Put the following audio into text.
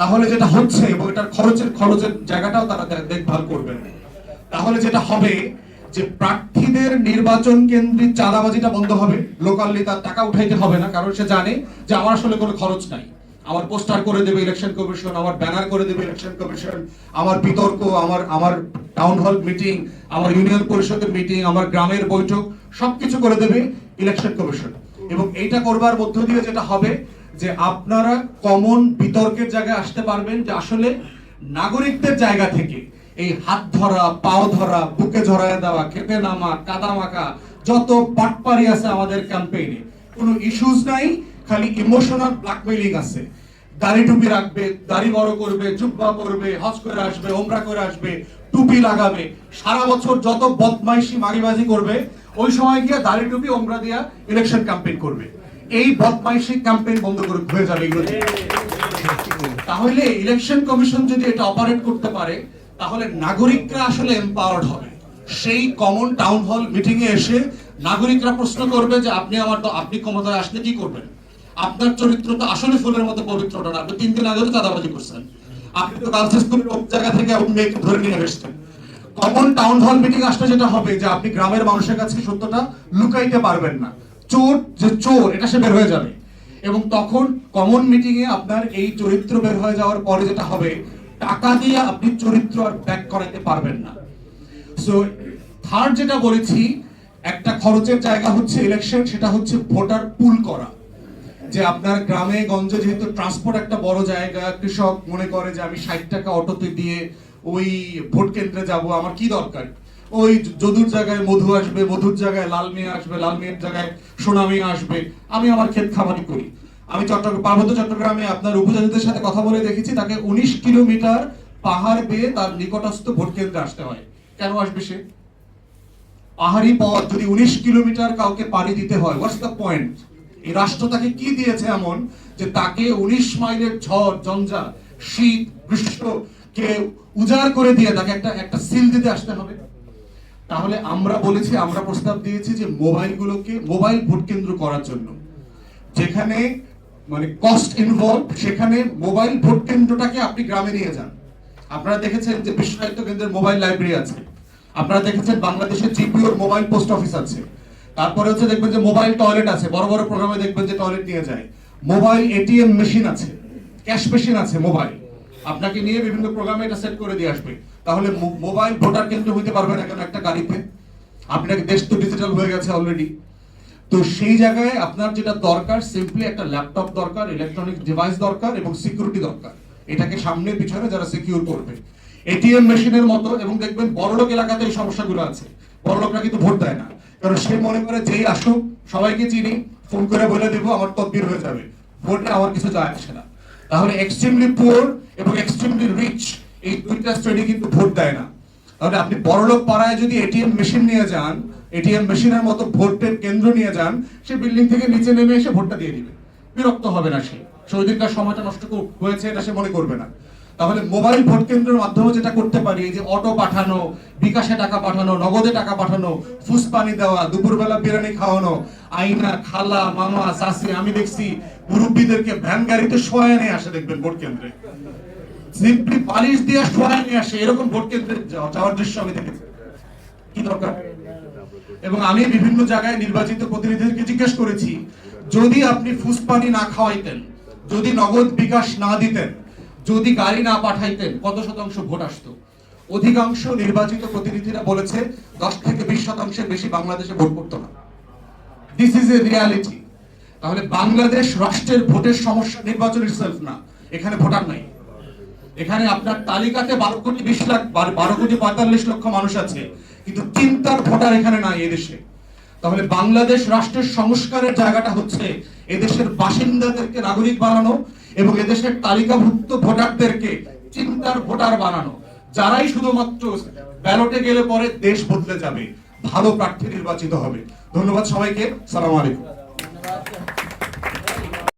তাহলে যেটা হচ্ছে এবং এটার খরচের খরচের জায়গাটাও তারা দেখভাল করবেন। তাহলে যেটা হবে যে প্রার্থীদের নির্বাচন কেন্দ্রিক চাঁদাবাজিটা বন্ধ হবে। লোকালি তার টাকা উঠাইতে হবে না, কারণ সে জানে যে আমার আসলে কোনো খরচ নাই। আমার পোস্টার করে দেবে ইলেকশন কমিশন, আমার ব্যানার করে দেবে ইলেকশন কমিশন, আমার বিতর্ক, আমার আমার টাউন হল মিটিং আমার ইউনিয়ন পরিষদের মিটিং আমার গ্রামের বৈঠক, সবকিছু করে দেবে ইলেকশন কমিশন। এবং এইটা করবার মধ্য দিয়ে যেটা হবে যে আপনারা কমন বিতর্কের জায়গায় আসতে পারবেন যে আসলে নাগরিকদের জায়গা থেকে এই হাত ধরা, পাও ধরা, বুকে ঝরায় দেওয়া খেতে নামা, কাদা মাখা, যত পাটপারি আছে আমাদের ক্যাম্পেইনে কোনো ইস্যুস নাই, খালি ইমোশনাল ব্ল্যাকমেইলিং আছে। দাড়ি টুপি রাখবে, দাড়ি বড় করবে, জুব্বা করবে হজ করে আসবে ওমরা করে আসবে, টুপি লাগাবে। সারা বছর যত বদমাইশি মাগিবাজি করবে, ওই সময় গিয়ে দাড়ি টুপি ওমরা দিয়া ইলেকশন ক্যাম্পেইন করবে। এই বদমাইশি ক্যাম্পেইন বন্ধ করে হয়ে যাবে এগুলো তাহলে ইলেকশন কমিশন যদি এটা অপারেট করতে পারে, তাহলে নাগরিকরা আসলে এম্পাওয়ার্ড হবে। সেই কমন টাউন হল মিটিং এ এসে নাগরিকরা প্রশ্ন করবে যে, আপনি আমার তো আপনি ক্ষমতায় আসলে কি করবেন? আপনার চরিত্র তো আসলে ফুলের মতো পবিত্রটা না। আপনি তিন দিন আগে তো চাঁদাবাজি করছেন। আপনি তো এক জায়গা থেকে আপনি মেয়েকে ধরে নিয়ে এসেছেন? কমন টাউন হল মিটিং আসলে যেটা হবে যে, আপনি গ্রামের মানুষের কাছে সত্যটা লুকাইতে পারবেন না। চোর যে চোর, এটা সে বের হয়ে যাবে। এবং তখন কমন মিটিং এ আপনার এই চরিত্র বের হয়ে যাওয়ার পরে যেটা হবে, টাকা দিয়ে আপনি চরিত্র আর ব্যাক করাইতে পারবেন না। সো থার্ড যেটা বলেছি, একটা খরচের জায়গা হচ্ছে ইলেকশন সেটা হচ্ছে ভোটার পুল করা। যে আপনার গ্রামে, গঞ্জে যেহেতু ট্রান্সপোর্ট একটা বড় জায়গা, কৃষক মনে করে যে আমি ষাট টাকা অটোতে দিয়ে ওই ভোট কেন্দ্রে যাব, আমার কি দরকার? ওই যদুর জায়গায় মধু আসবে, মধুর জায়গায় লাল মেয়ে আসবে, লাল মেয়ের জায়গায় সোনা মেয়ে আসবে। আমি আমার ক্ষেত খামারি করি। আমি চট্টগ্রাম পার্বত্য চট্টগ্রামে আপনার উপজাতিদের সাথে কথা বলে দেখেছি, তাকে উনিশ কিলোমিটার পাহাড় বেয়ে তার নিকটস্থ ভোট কেন্দ্রে আসতে হয়। কেন আসবে সে? পাহাড়ি পথ যদি উনিশ কিলোমিটার কাউকে পাড়ি দিতে হয় হোয়াটস দ্য পয়েন্ট এই রাষ্ট্র তাকে কি দিয়েছে এমন যে তাকে উনিশ মাইলের ঝড় জঞ্জা শীত, গ্রীষ্ম কে উজাড় করে দিয়ে তাকে একটা একটা সিল দিতে আসতে হবে? তাহলে আমরা বলেছি, আমরা প্রস্তাব দিয়েছি যে মোবাইলগুলোকে, মোবাইল ভোট কেন্দ্র করার জন্য। যেখানে মানে কস্ট ইনভলভ সেখানে মোবাইল ভোট কেন্দ্রটাকে আপনি গ্রামে নিয়ে যান। আপনারা দেখেছেন যে বিশ্ব সাহিত্য কেন্দ্রের মোবাইল লাইব্রেরি আছে। আপনারা দেখেছেন বাংলাদেশের জিপিওর মোবাইল পোস্ট অফিস আছে। তারপরে হচ্ছে দেখবেন যে মোবাইল টয়লেট আছে। বড় বড় প্রোগ্রামে দেখবেন যে টয়লেট নিয়ে যায়। মোবাইল এটিএম মেশিন আছে। ক্যাশ মেশিন আছে মোবাইল। আপনাকে নিয়ে বিভিন্ন প্রোগ্রামে এটা সেট করে দিয়ে আসবে। তাহলে মোবাইল ভোটার কেন্দ্র হইতে পারবে না কেন একটা গাড়িতে? আপনাকে দেশ তো ডিজিটাল হয়ে গেছে অলরেডি তো সেই জায়গায় আপনার যেটা দরকার সিম্পলি একটা ল্যাপটপ দরকার ইলেকট্রনিক ডিভাইস দরকার এবং সিকিউরিটি দরকার। এটাকে সামনে পিছনে যারা সিকিউর করবে। এটিএম মেশিনের মতো এবং দেখবেন বড়লোক এলাকাতে এই সমস্যাগুলো আছে। বড়লোকরা কিন্তু ভোট দেয় না। কারণ সে মনে করে যেই আসুক, সবাইকে চিনি, ফোন করে বলে দেবো, আমার তদবির হয়ে যাবে। ভোটে আমার কিছু যায় আসে না। তাহলে এক্সট্রিমলি পুয়ার এবং এক্সট্রিমলি রিচ এই দুইটা শ্রেণি কিন্তু ভোট দেয় না। তাহলে আপনি বড়লোক পাড়ায় যদি এটিএম মেশিন নিয়ে যান, এটিএম মেশিনের মতো ভোটের কেন্দ্র নিয়ে যান, সে বিল্ডিং থেকে নিচে নেমে এসে ভোটটা দিয়ে দিবে। বিরক্ত হবে না সে। সৌদিনকার সময়টা নষ্ট হয়েছে এটা সে মনে করবে না। তাহলে মোবাইল ভোট কেন্দ্রের মাধ্যমে যেটা করতে পারি যে অটো পাঠানো, বিকাশে টাকা পাঠানো, নগদে টাকা পাঠানো, ফুসপানি দেওয়া, দুপুরবেলা বিরিয়ানি খাওয়ানো, আইনা, খালা, মামা চাষি আমি দেখছি মুরব্বীদেরকে ভ্যান গাড়িতে শোয়া নিয়ে আসে দেখবেন ভোট কেন্দ্রে। সিম্পলি পালিশ দিয়ে শোয়া নিয়ে আসে, এরকম ভোট কেন্দ্রে যাওয়া- যাওয়ার দৃশ্য আমি দেখেছি। কি দরকার? এবং আমি বিভিন্ন জায়গায় নির্বাচিত প্রতিনিধিদেরকে জিজ্ঞেস করেছি, যদি আপনি ফুসপানি না খাওয়াইতেন, যদি নগদ বিকাশ না দিতেন যদি গাড়ি না পাঠাইতেন, কত শতাংশ ভোট আসতো? অধিকাংশ নির্বাচিত প্রতিনিধিরা বলেছে, দশ থেকে বিশ শতাংশের বেশি বাংলাদেশে ভোট করতো না। দিস ইজ এ রিয়ালিটি তাহলে বাংলাদেশ রাষ্ট্রের ভোটের সমস্যা নির্বাচন সেলফ না। এখানে ভোটার নাই। এখানে আপনার তালিকাতে বারো কোটি, বিশ লাখ, বারো কোটি পঁয়তাল্লিশ লক্ষ মানুষ আছে, কিন্তু চিন্তার ভোটার এখানে নাই এদেশে তাহলে বাংলাদেশ রাষ্ট্রের সংস্কারের জায়গাটা হচ্ছে, এদেশের বাসিন্দাদেরকে নাগরিক বানানো এবং এদেশের তালিকাভুক্ত ভোটারদেরকে চিন্তার ভোটার বানানো। যারাই শুধুমাত্র ব্যালটে গেলে পরে দেশ বদলে যাবে, ভালো প্রার্থী নির্বাচিত হবে। ধন্যবাদ সবাইকে, সালাম আলাইকুম।